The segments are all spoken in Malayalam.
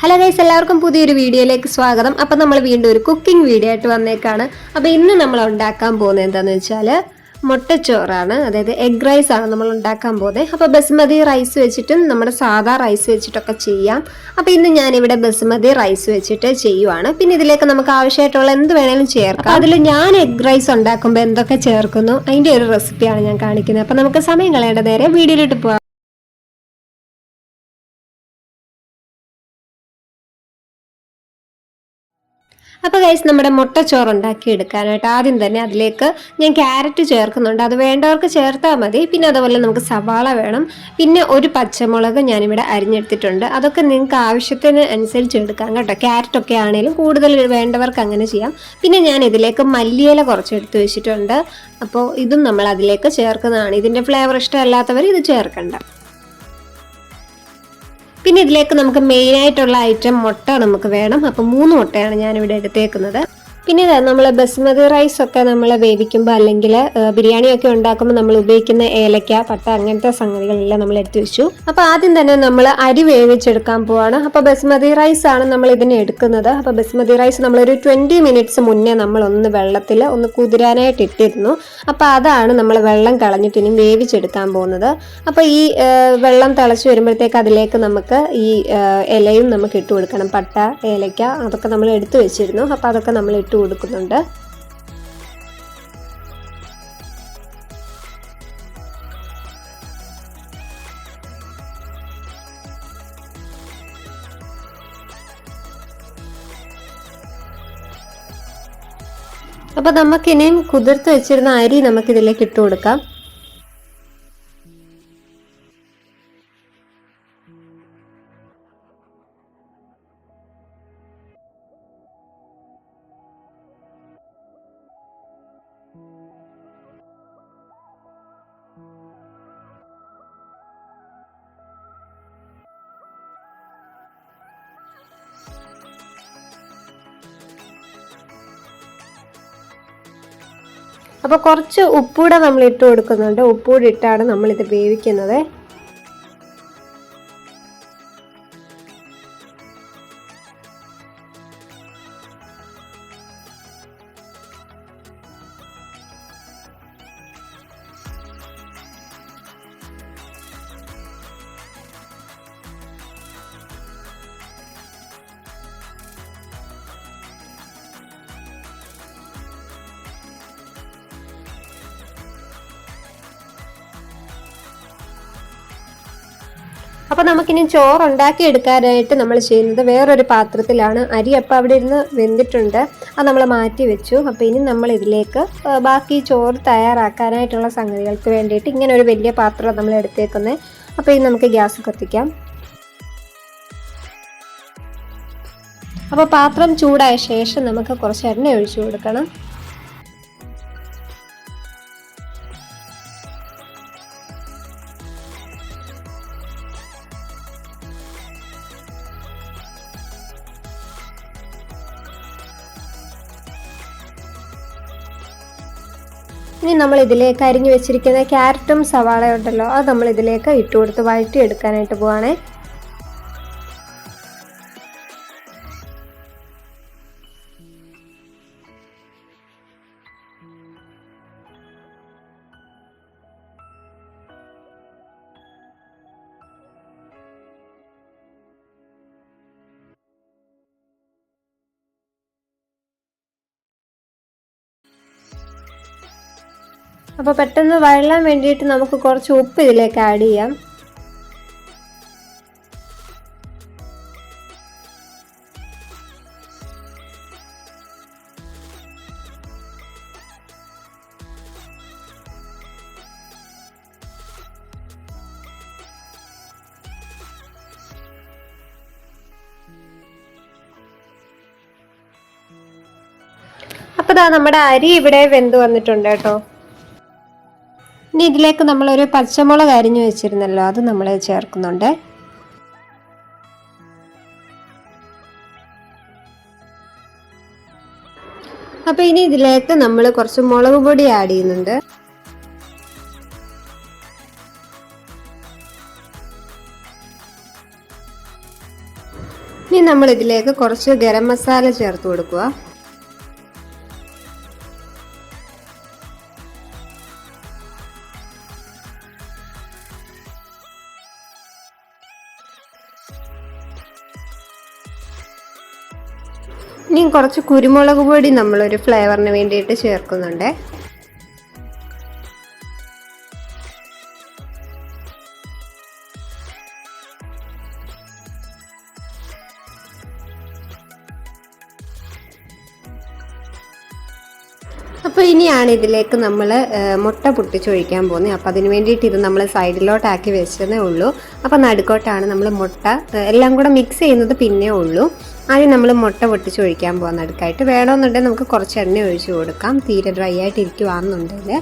ഹലോ ഗൈസ് എല്ലാവർക്കും പുതിയൊരു വീഡിയോയിലേക്ക് സ്വാഗതം. അപ്പം നമ്മൾ വീണ്ടും ഒരു കുക്കിംഗ് വീഡിയോ ആയിട്ട് വന്നേക്കാണ്. അപ്പം ഇന്ന് നമ്മൾ ഉണ്ടാക്കാൻ പോകുന്നത് എന്താണെന്ന് വെച്ചാൽ മുട്ടച്ചോറാണ്. അതായത് എഗ് റൈസ് ആണ് നമ്മൾ ഉണ്ടാക്കാൻ പോകുന്നത്. അപ്പോൾ ബസ്മതി റൈസ് വെച്ചിട്ടും നമ്മുടെ സാധാ റൈസ് വെച്ചിട്ടൊക്കെ ചെയ്യാം. അപ്പോൾ ഇന്ന് ഞാനിവിടെ ബസ്മതി റൈസ് വെച്ചിട്ട് ചെയ്യുവാണ്. പിന്നെ ഇതിലേക്ക് നമുക്ക് ആവശ്യമായിട്ടുള്ള എന്ത് വേണേലും ചേർക്കാം. അതിൽ ഞാൻ എഗ് റൈസ് ഉണ്ടാക്കുമ്പോൾ എന്തൊക്കെ ചേർക്കുന്നു? അതിന്റെ ഒരു റെസിപ്പിയാണ് ഞാൻ കാണിക്കുന്നത്. അപ്പോൾ നമുക്ക് സമയം കളയേണ്ട നേരെ വീഡിയോയിലിട്ട് പോകാം അപ്പോൾ ഗൈസ് നമ്മുടെ മുട്ടച്ചോറ് ഉണ്ടാക്കി എടുക്കാനായിട്ട് ആദ്യം തന്നെ അതിലേക്ക് ഞാൻ ക്യാരറ്റ് ചേർക്കുന്നുണ്ട്. അത് വേണ്ടവർക്ക് ചേർത്താൽ മതി. പിന്നെ അതുപോലെ നമുക്ക് സവാള വേണം. പിന്നെ ഒരു പച്ചമുളക് ഞാനിവിടെ അരിഞ്ഞെടുത്തിട്ടുണ്ട്. അതൊക്കെ നിങ്ങൾക്ക് ആവശ്യത്തിന് അനുസരിച്ച് എടുക്കാം കേട്ടോ. ക്യാരറ്റൊക്കെ ആണെങ്കിലും കൂടുതൽ വേണ്ടവർക്ക് അങ്ങനെ ചെയ്യാം. പിന്നെ ഞാൻ ഇതിലേക്ക് മല്ലിയില കുറച്ച് എടുത്ത് വെച്ചിട്ടുണ്ട്. അപ്പോൾ ഇതും നമ്മൾ അതിലേക്ക് ചേർക്കുന്നതാണ്. ഇതിന്റെ ഫ്ലേവർ ഇഷ്ടമല്ലാത്തവർ ഇത് ചേർക്കണ്ട. പിന്നെ ഇതിലേക്ക് നമുക്ക് മെയിൻ ആയിട്ടുള്ള ഐറ്റം മുട്ട നമുക്ക് വേണം. അപ്പം മൂന്ന് മുട്ടയാണ് ഞാനിവിടെ എടുത്തേക്കുന്നത്. പിന്നെ നമ്മൾ ബസ്മതി റൈസ് ഒക്കെ നമ്മൾ വേവിക്കുമ്പോൾ അല്ലെങ്കിൽ ബിരിയാണി ഒക്കെ ഉണ്ടാക്കുമ്പോൾ നമ്മൾ ഉപയോഗിക്കുന്ന ഏലക്ക പട്ട അങ്ങനത്തെ സംഗതികളെല്ലാം നമ്മൾ എടുത്തു വെച്ചു. അപ്പോൾ ആദ്യം തന്നെ നമ്മൾ അരി വേവിച്ചെടുക്കാൻ പോവാണ്. അപ്പോൾ ബസ്മതി റൈസ് ആണ് നമ്മൾ ഇതിനെ എടുക്കുന്നത്. അപ്പോൾ ബസ്മതി റൈസ് നമ്മളൊരു ട്വന്റി മിനിറ്റ്സ് മുന്നേ നമ്മൾ ഒന്ന് വെള്ളത്തിൽ ഒന്ന് കുതിരാനായിട്ട് ഇട്ടിരുന്നു. അപ്പോൾ അതാണ് നമ്മൾ വെള്ളം കളഞ്ഞിട്ട് ഇനി വേവിച്ചെടുക്കാൻ പോകുന്നത്. അപ്പോൾ ഈ വെള്ളം തിളച്ച് വരുമ്പോഴത്തേക്ക് അതിലേക്ക് നമുക്ക് ഈ ഇലയും നമുക്ക് ഇട്ട് കൊടുക്കണം. പട്ട ഏലക്ക അതൊക്കെ നമ്മൾ എടുത്തു വെച്ചിരുന്നു. അപ്പോൾ അതൊക്കെ നമ്മൾ ഇട്ട് കൊടുക്കുന്നുണ്ട്. അപ്പോൾ നമുക്കിനിയും കുതിർത്ത് വെച്ചിരുന്ന അരി നമുക്കിതിലേക്ക് ഇട്ട് കൊടുക്കാം. അപ്പോൾ കുറച്ച് ഉപ്പൂടെ നമ്മൾ ഇട്ട് കൊടുക്കുന്നുണ്ട്. ഉപ്പൂടെ ഇട്ടാണ് നമ്മളിത് വേവിക്കുന്നത്. അപ്പോൾ നമുക്കിനി ചോറ് ഉണ്ടാക്കി എടുക്കാനായിട്ട് നമ്മൾ ചെയ്യുന്നത് വേറൊരു പാത്രത്തിലാണ്. അരി അപ്പോൾ അവിടെ ഇരുന്ന് വെന്തിട്ടുണ്ട്. അത് നമ്മൾ മാറ്റി വെച്ചു. അപ്പോൾ ഇനി നമ്മൾ ഇതിലേക്ക് ബാക്കി ചോറ് തയ്യാറാക്കാനായിട്ടുള്ള സംഗതികൾക്ക് വേണ്ടിയിട്ട് ഇങ്ങനെ ഒരു വലിയ പാത്രം നമ്മൾ എടുത്തേക്കുന്നത് അപ്പോൾ ഇനി നമുക്ക് ഗ്യാസ് കത്തിക്കാം. അപ്പോൾ പാത്രം ചൂടായ ശേഷം നമുക്ക് കുറച്ച് എണ്ണ ഒഴിച്ചു കൊടുക്കണം. ഇനി നമ്മൾ ഇതിലേക്ക് അരിഞ്ഞു വെച്ചിരിക്കുന്ന ക്യാരറ്റും സവാളയുണ്ടല്ലോ അത് നമ്മൾ ഇതിലേക്ക് ഇട്ട് വഴറ്റി എടുക്കാനായിട്ട് പോവാണേ. അപ്പോൾ പെട്ടെന്ന് വഴലാൻ വേണ്ടിയിട്ട് നമുക്ക് കുറച്ച് ഉപ്പ് ഇതിലേക്ക് ആഡ് ചെയ്യാം. അപ്പോൾ നമ്മുടെ അരി ഇവിടെ വെന്ത് വന്നിട്ടുണ്ട് കേട്ടോ. ഇതിലേക്ക് നമ്മളൊരു പച്ചമുളക് അരിഞ്ഞു വെച്ചിരുന്നല്ലോ അത് നമ്മൾ ചേർക്കുന്നുണ്ട്. അപ്പോൾ ഇനി ഇതിലേക്ക് നമ്മൾ കുറച്ച് മുളക് പൊടി ആഡ് ചെയ്യുന്നുണ്ട്. ഇനി ഇനി നമ്മൾ ഇതിലേക്ക് കുറച്ച് ഗരം മസാല ചേർത്ത് കൊടുക്കുക. ഇനി കുറച്ച് കുരുമുളക് പൊടി നമ്മളൊരു ഫ്ലേവറിന് വേണ്ടിയിട്ട് ചേർക്കുന്നുണ്ട്. ഇനിയാണ് ഇതിലേക്ക് നമ്മൾ മുട്ട പൊട്ടിച്ചൊഴിക്കാൻ പോകുന്നത്. അപ്പോൾ അതിന് വേണ്ടിയിട്ട് ഇത് നമ്മൾ സൈഡിലോട്ടാക്കി വെച്ചതേ ഉള്ളൂ. അപ്പോൾ നടുക്കോട്ടാണ് നമ്മൾ മുട്ട എല്ലാം കൂടെ മിക്സ് ചെയ്യുന്നത് പിന്നെ ഉള്ളൂ. ആദ്യം നമ്മൾ മുട്ട പൊട്ടിച്ചൊഴിക്കാൻ പോകാൻ നടുക്കായിട്ട്. വേണമെന്നുണ്ടെങ്കിൽ നമുക്ക് കുറച്ച് എണ്ണ ഒഴിച്ച് കൊടുക്കാം. തീരെ ഡ്രൈ ആയിട്ട് ഇരിക്കുവാണെന്നുണ്ടെങ്കിൽ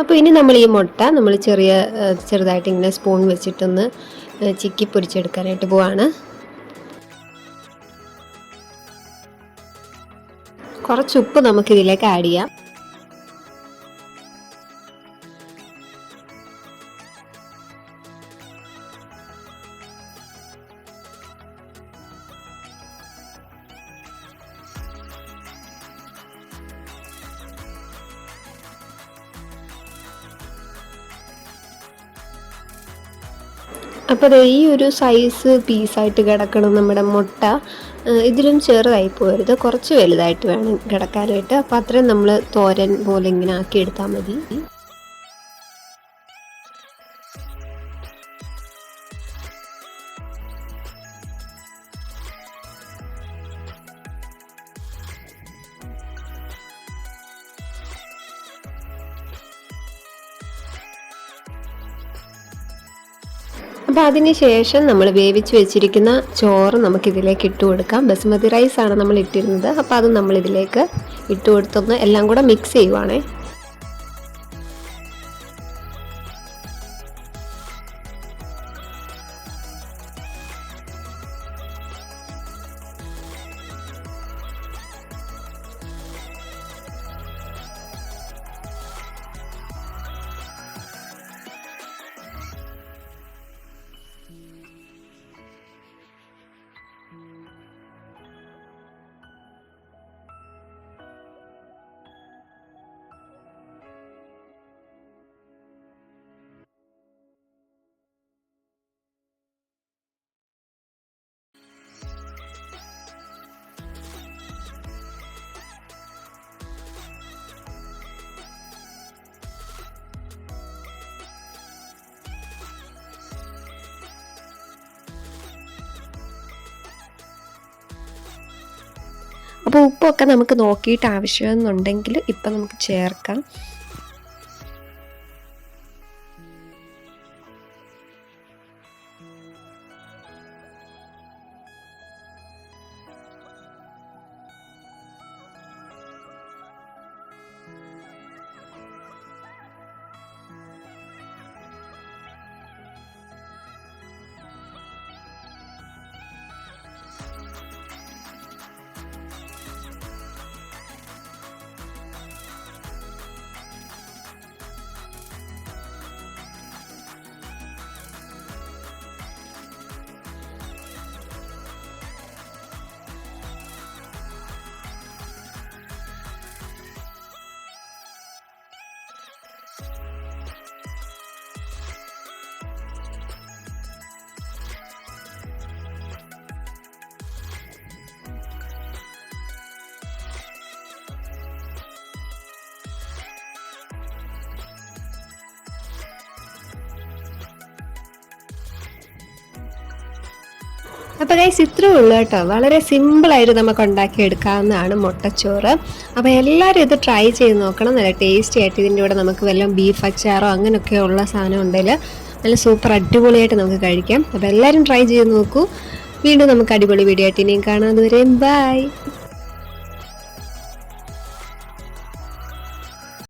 അപ്പോൾ ഇനി നമ്മൾ ഈ മുട്ട നമ്മൾ ചെറിയ ചെറുതായിട്ട് ഇങ്ങനെ സ്പൂൺ വെച്ചിട്ടൊന്ന് ചിക്കി പൊരിച്ചെടുക്കാനായിട്ട് പോവാണ്. കുറച്ച് ഉപ്പ് നമുക്ക് ഇതിലേക്ക് ആഡ് ചെയ്യാം. അപ്പോൾ ദേ ഈ ഒരു സൈസ് പീസായിട്ട് കിടക്കണം നമ്മുടെ മുട്ട ഇതിലും ചെറുതായി പോരുത്. കുറച്ച് വലുതായിട്ട് വേണം കിടക്കാനായിട്ട്. അപ്പോൾ അത്രയും നമ്മൾ തോരൻ പോലെ ഇങ്ങനെ ആക്കി എടുത്താൽ മതി. അപ്പോൾ അതിന് ശേഷം നമ്മൾ വേവിച്ച് വെച്ചിരിക്കുന്ന ചോറ് നമുക്ക് ഇതിലേക്ക് ഇട്ട് കൊടുക്കാം. ബസുമതി റൈസ് ആണ് നമ്മൾ ഇട്ടിരുന്നത്. അപ്പോൾ അത് നമ്മൾ ഇതിലേക്ക് ഇട്ട് കൊടുത്തൊന്ന് എല്ലാം കൂടെ മിക്സ് ചെയ്യുവാണേ. അപ്പോൾ ഉപ്പൊക്കെ നമുക്ക് നോക്കിയിട്ട് ആവശ്യമെന്നുണ്ടെങ്കിൽ ഇപ്പം നമുക്ക് ചേർക്കാം. അപ്പോൾ ഗൈസ് ഇത്രേ ഉള്ളൂ കേട്ടോ. വളരെ സിമ്പിളായിട്ട് നമുക്ക് ഉണ്ടാക്കി എടുക്കാവുന്നതാണ് മുട്ടച്ചോറ്. അപ്പോൾ എല്ലാവരും ഇത് ട്രൈ ചെയ്ത് നോക്കണം. നല്ല ടേസ്റ്റി ആയിട്ട് ഇതിന്റെ കൂടെ നമുക്ക് വല്ല ബീഫ് അച്ചാറോ അങ്ങനെയൊക്കെ ഉള്ള സാധനം ഉണ്ടെങ്കിൽ നല്ല സൂപ്പർ അടിപൊളിയായിട്ട് നമുക്ക് കഴിക്കാം. അപ്പോൾ എല്ലാവരും ട്രൈ ചെയ്ത് നോക്കൂ. വീണ്ടും നമുക്ക് അടിപൊളി വീഡിയോ ആയിട്ട് ഇനിയും കാണാം. അതുവരെയും ബൈ